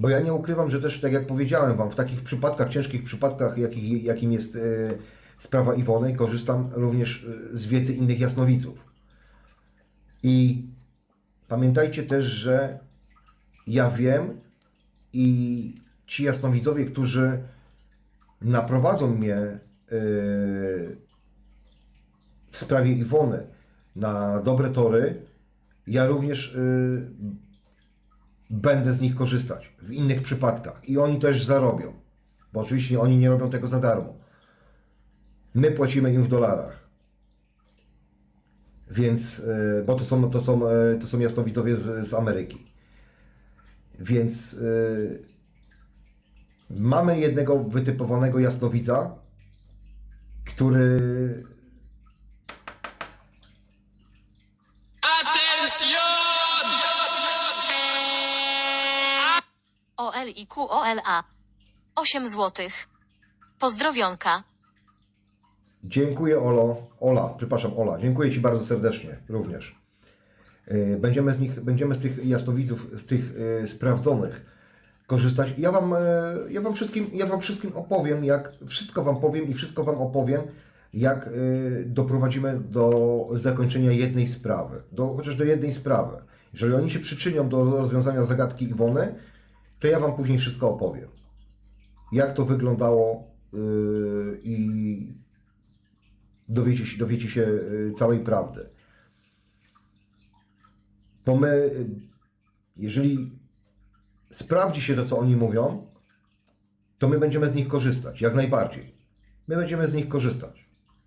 Bo ja nie ukrywam, że też, tak jak powiedziałem Wam, w takich przypadkach, ciężkich przypadkach, jakich, jakim jest e, sprawa Iwony, korzystam również e, z wiedzy innych jasnowidzów. I pamiętajcie też, że ja wiem i ci jasnowidzowie, którzy naprowadzą mnie e, w sprawie Iwony na dobre tory, ja również będę z nich korzystać w innych przypadkach i oni też zarobią, bo oczywiście oni nie robią tego za darmo. My płacimy im w dolarach. Więc, y, bo to są, to są, y, to są jasnowidzowie z, z Ameryki. Więc y, mamy jednego wytypowanego jasnowidza, który OL i QOLA. 8 złotych. Pozdrowionka. Dziękuję Olo, Ola, przepraszam Ola, dziękuję Ci bardzo serdecznie również. Yy, Będziemy z nich, będziemy z tych jasnowidzów, z tych yy, sprawdzonych korzystać. Ja wam, yy, ja wam wszystkim, ja wam wszystkim opowiem, jak wszystko wam powiem i wszystko wam opowiem, jak doprowadzimy do zakończenia jednej sprawy, do, chociaż do jednej sprawy. Jeżeli oni się przyczynią do rozwiązania zagadki Iwony, to ja wam później wszystko opowiem. Jak to wyglądało yy, i dowiecie się, dowiecie się y, całej prawdy. Bo my, y, jeżeli sprawdzi się to, co oni mówią, to my będziemy z nich korzystać, jak najbardziej. My będziemy z nich korzystać.